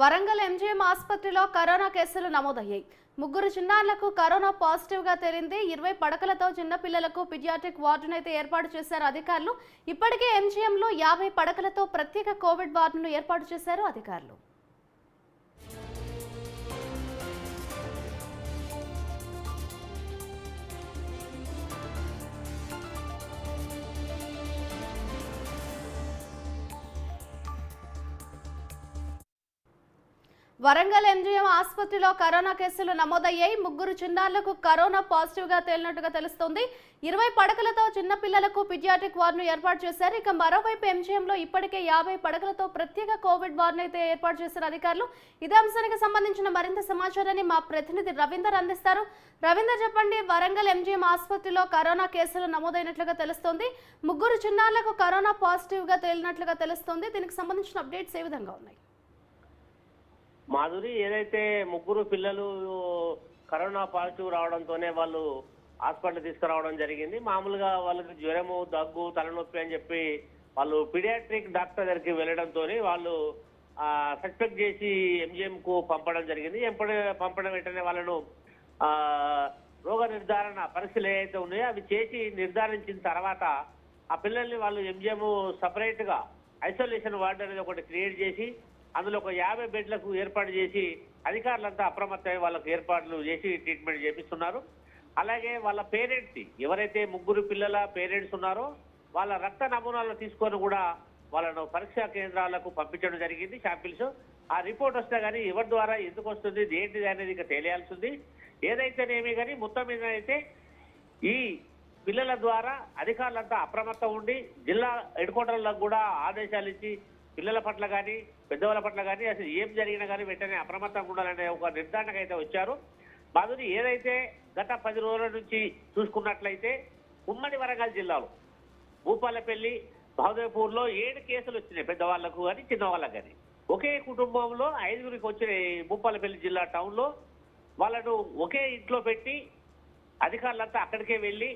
Warangal MGM ఆసుపత్రిలో corona కేసులు నమోదయ్యాయి. ముగ్గురు చిన్నారులకు కరోనా పాజిటివ్గా తేలింది. ఇరవై పడకలతో చిన్నపిల్లలకు పిడియాట్రిక్ అయితే ఏర్పాటు చేశారు అధికారులు. ఇప్పటికే ఎంజీఎంలో యాభై పడకలతో ప్రత్యేక కోవిడ్ వార్డును ఏర్పాటు చేశారు అధికారులు. వరంగల్ ఎంజీఎం ఆసుపత్రిలో కరోనా కేసులు నమోదయ్యాయి. ముగ్గురు చిన్నారులకు కరోనా పాజిటివ్గా తేలినట్టుగా తెలుస్తోంది. ఇరవై పడకలతో చిన్నపిల్లలకు పిడియాట్రిక్ వార్డును ఏర్పాటు చేశారు. ఇక మరోవైపు ఎంజీఎంలో ఇప్పటికే యాభై పడకలతో ప్రత్యేక కోవిడ్ వార్డును అయితే ఏర్పాటు చేశారు అధికారులు. ఇదే అంశానికి సంబంధించిన మరింత సమాచారాన్ని మా ప్రతినిధి రవీందర్ అందిస్తారు. రవీందర్ చెప్పండి వరంగల్ ఎంజీఎం ఆసుపత్రిలో కరోనా కేసులు నమోదైనట్లుగా తెలుస్తోంది. ముగ్గురు చిన్నారులకు కరోనా పాజిటివ్గా తేలినట్లుగా తెలుస్తోంది. దీనికి సంబంధించిన అప్డేట్స్ ఏ విధంగా ఉన్నాయి? మాధురి ఏదైతే ముగ్గురు పిల్లలు కరోనా పాజిటివ్ రావడంతోనే వాళ్ళు హాస్పిటల్ తీసుకురావడం జరిగింది మామూలుగా వాళ్ళకి జ్వరము దగ్గు తలనొప్పి అని చెప్పి వాళ్ళు పిడియాట్రిక్ డాక్టర్ దగ్గరికి వెళ్ళడంతో వాళ్ళు సస్పెక్ట్ చేసి ఎంజిఎం కు పంపడం జరిగింది. ఎంపడ పంపడం వెంటనే వాళ్ళను రోగ నిర్ధారణ పరీక్షలు ఏవైతే ఉన్నాయో అవి చేసి నిర్ధారించిన తర్వాత ఆ పిల్లల్ని వాళ్ళు ఎంజిఎం సపరేట్గా ఐసోలేషన్ వార్డ్ అనేది ఒకటి క్రియేట్ చేసి అందులో ఒక యాభై బెడ్లకు ఏర్పాటు చేసి అధికారులంతా అప్రమత్తమై వాళ్ళకు ఏర్పాట్లు చేసి ట్రీట్మెంట్ చేపిస్తున్నారు. అలాగే వాళ్ళ పేరెంట్స్ ఎవరైతే ముగ్గురు పిల్లల పేరెంట్స్ ఉన్నారో వాళ్ళ రక్త నమూనాలు తీసుకొని కూడా వాళ్ళను పరీక్షా కేంద్రాలకు పంపించడం జరిగింది. శాంపిల్స్. ఆ రిపోర్ట్ వస్తే కానీ ఎవరి ద్వారా ఎందుకు వస్తుంది ఏంటిది అనేది ఇక తెలియాల్సి ఉంది. ఏదైతేనేమి కానీ మొత్తం మీద అయితే ఈ పిల్లల ద్వారా అధికారులంతా అప్రమత్తం ఉండి జిల్లా హెడ్ క్వార్టర్లకు కూడా ఆదేశాలు ఇచ్చి పిల్లల పట్ల కానీ పెద్దవాళ్ళ పట్ల కానీ అసలు ఏం జరిగినా కానీ వెంటనే అప్రమత్తంగా ఉండాలనే ఒక నిర్ధారణకు అయితే వచ్చారు. మధుని ఏదైతే గత పది రోజుల నుంచి చూసుకున్నట్లయితే ఉమ్మడి వరంగల్ జిల్లాలో భూపాలపల్లి బహదూర్పూర్లో ఏడు కేసులు వచ్చినాయి పెద్దవాళ్ళకు కానీ చిన్నవాళ్ళకు కానీ. ఒకే కుటుంబంలో ఐదుగురికి వచ్చినాయి భూపాలపల్లి జిల్లా టౌన్లో. వాళ్ళను ఒకే ఇంట్లో పెట్టి అధికారులంతా అక్కడికే వెళ్ళి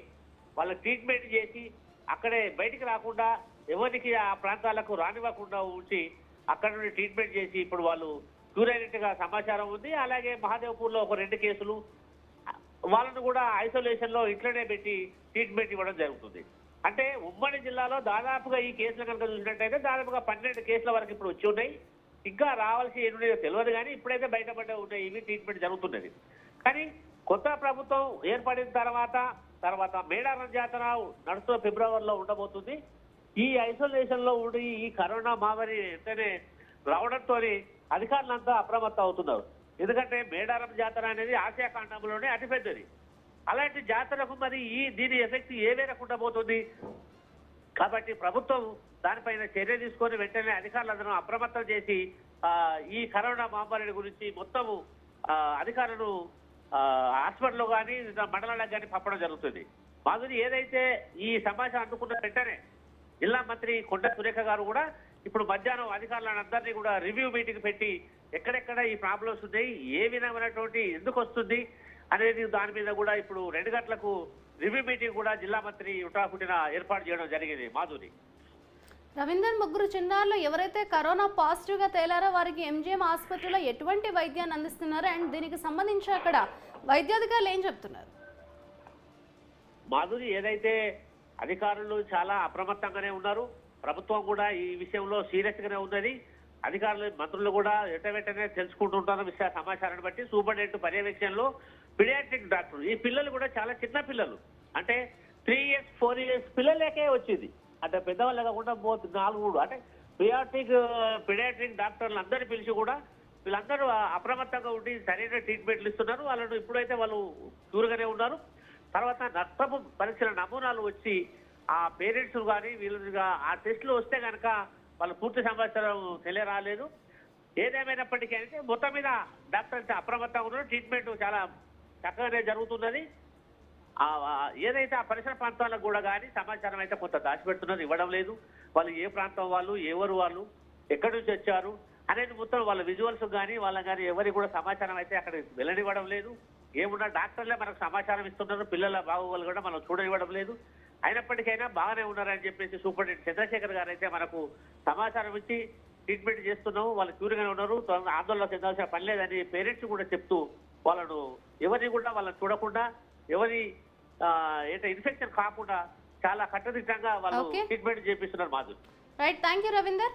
వాళ్ళ ట్రీట్మెంట్ చేసి అక్కడే బయటికి రాకుండా ఎవరికి ఆ ప్రాంతాలకు రానివ్వకుండా ఉంచి అక్కడ నుండి ట్రీట్మెంట్ చేసి ఇప్పుడు వాళ్ళు క్యూర్ అయినట్టుగా సమాచారం ఉంది. అలాగే మహాదేవ్పూర్లో ఒక రెండు కేసులు వాళ్ళను కూడా ఐసోలేషన్లో ఇట్లనే ఇంట్లోనే పెట్టి ట్రీట్మెంట్ ఇవ్వడం జరుగుతుంది. అంటే ఉమ్మడి జిల్లాలో దాదాపుగా ఈ కేసులు కనుక చూసినట్టయితే దాదాపుగా పన్నెండు కేసుల వరకు ఇప్పుడు వచ్చి ఉన్నాయి. ఇంకా రావాల్సి ఏమున్నాయో తెలియదు కానీ ఇప్పుడైతే బయటపడ్డ ఉన్నాయి ఇవి ట్రీట్మెంట్ జరుగుతున్నది. కానీ కొత్త ప్రభుత్వం ఏర్పడిన తర్వాత తర్వాత మేడారం జాతర నడుస్తున్న ఫిబ్రవరిలో ఉండబోతుంది. ఈ ఐసోలేషన్లో ఉండి ఈ కరోనా మహమ్మారి వెంటనే రావడంతో అధికారులంతా అప్రమత్తం అవుతున్నారు. ఎందుకంటే మేడారం జాతర అనేది ఆసియా ఖండంలోనే అతిపెద్దది అలాంటి జాతరకు మరి ఈ దీని ఎఫెక్ట్ ఏ మేరకు పోతుంది? కాబట్టి ప్రభుత్వం దానిపైన చర్య తీసుకొని వెంటనే అధికారులందరూ అప్రమత్తం చేసి ఈ కరోనా మహమ్మారి గురించి మొత్తము అధికారులను హాస్పిటల్లో కానీ మండలాలకు కానీ పంపడం జరుగుతుంది. మాధురి ఏదైతే ఈ సమాచారం అందుకున్న వెంటనే జిల్లా మంత్రి కొండ సురేఖ గారు కూడా ఇప్పుడు మధ్యాహ్నం అధికారులను అందరినీ కూడా రివ్యూ మీటింగ్ పెట్టి ఎక్కడెక్కడ ఈ ప్రాబ్లమ్స్ ఉన్నాయి ఏ విధమైనటువంటి ఎందుకు వస్తుంది అనేది దాని మీద కూడా ఇప్పుడు రెండు గంటలకు రివ్యూ మీటింగ్ కూడా జిల్లా మంత్రి ఉటాపుటిన ఏర్పాటు చేయడం జరిగింది. మాధురి. రవీందర్ ముగ్గురు చిన్నారులు ఎవరైతే కరోనా పాజిటివ్గా తేలారో వారికి ఎంజీఎం ఆసుపత్రిలో ఎటువంటి వైద్యాన్ని అందిస్తున్నారు? అండ్ దీనికి సంబంధించి అక్కడ వైద్యాధికారులు ఏం చెప్తున్నారు? మాధురి ఏదైతే అధికారులు చాలా అప్రమత్తంగానే ఉన్నారు. ప్రభుత్వం కూడా ఈ విషయంలో సీరియస్ గానే ఉన్నది అధికారులు మంత్రులు కూడా వెంట వెంటనే తెలుసుకుంటుంటున్న విషయ సమాచారాన్ని బట్టి. సూపరింటెండెంట్ పర్యవేక్షణలో పిడియాట్రిక్ డాక్టర్ ఈ పిల్లలు కూడా చాలా చిన్న పిల్లలు. అంటే త్రీ ఇయర్స్ ఫోర్ ఇయర్స్ పిల్లలకే వచ్చింది. అంటే పెద్దవాళ్ళు కాకుండా పోతు నాలుగు అంటే పిడియాట్రిక్ పిడియాట్రిక్ డాక్టర్లు అందరినీ పిలిచి కూడా వీళ్ళందరూ అప్రమత్తంగా ఉండి సరైన ట్రీట్మెంట్లు ఇస్తున్నారు. వాళ్ళను ఇప్పుడైతే వాళ్ళు క్యూర్గానే ఉన్నారు. తర్వాత నష్టపు పరీక్షల నమూనాలు వచ్చి ఆ పేరెంట్స్ కానీ వీళ్ళుగా ఆ టెస్టులు వస్తే కనుక వాళ్ళు పూర్తి సమాచారం తెలియరాలేదు. ఏదేమైనప్పటికీ అయితే మొత్తం మీద డాక్టర్స్ అప్రమత్తం అప్రమత్తంగా ఉన్నారు. ట్రీట్మెంట్ చాలా చక్కగానే జరుగుతున్నది. ఏదైతే ఆ పరిసర ప్రాంతాలకు కూడా కానీ సమాచారం అయితే కొంత దాచిపెడుతున్నారు ఇవ్వడం లేదు. వాళ్ళు ఏ ప్రాంతం వాళ్ళు ఎవరు వాళ్ళు ఎక్కడి నుంచి వచ్చారు అనేది మొత్తం వాళ్ళ విజువల్స్ కానీ వాళ్ళ కానీ ఎవరికి కూడా సమాచారం అయితే అక్కడ వెల్లడివ్వడం లేదు. ఏమున్నా డాక్టర్లే మనకు సమాచారం ఇస్తున్నారు పిల్లల బాగోగులు కూడా మనం చూడనివ్వడం లేదు. అయినప్పటికైనా బాగానే ఉన్నారని చెప్పేసి సూపరింటెండెంట్ చంద్రశేఖర్ గారు అయితే మనకు సమాచారం ఇచ్చి ట్రీట్మెంట్ చేస్తున్నాము వాళ్ళు క్యూర్గానే ఉన్నారు. ఆందోళన చెందాల్సిన పని లేదని పేరెంట్స్ కూడా చెప్తూ వాళ్ళను ఎవరిని కూడా వాళ్ళని చూడకుండా ఎవరి ఏంటో ఇన్ఫెక్షన్ కాకుండా చాలా కట్టుదిట్టంగా వాళ్ళు. ట్రీట్మెంట్ చేపిస్తున్నారు Madhuri. Right thank you Ravinder.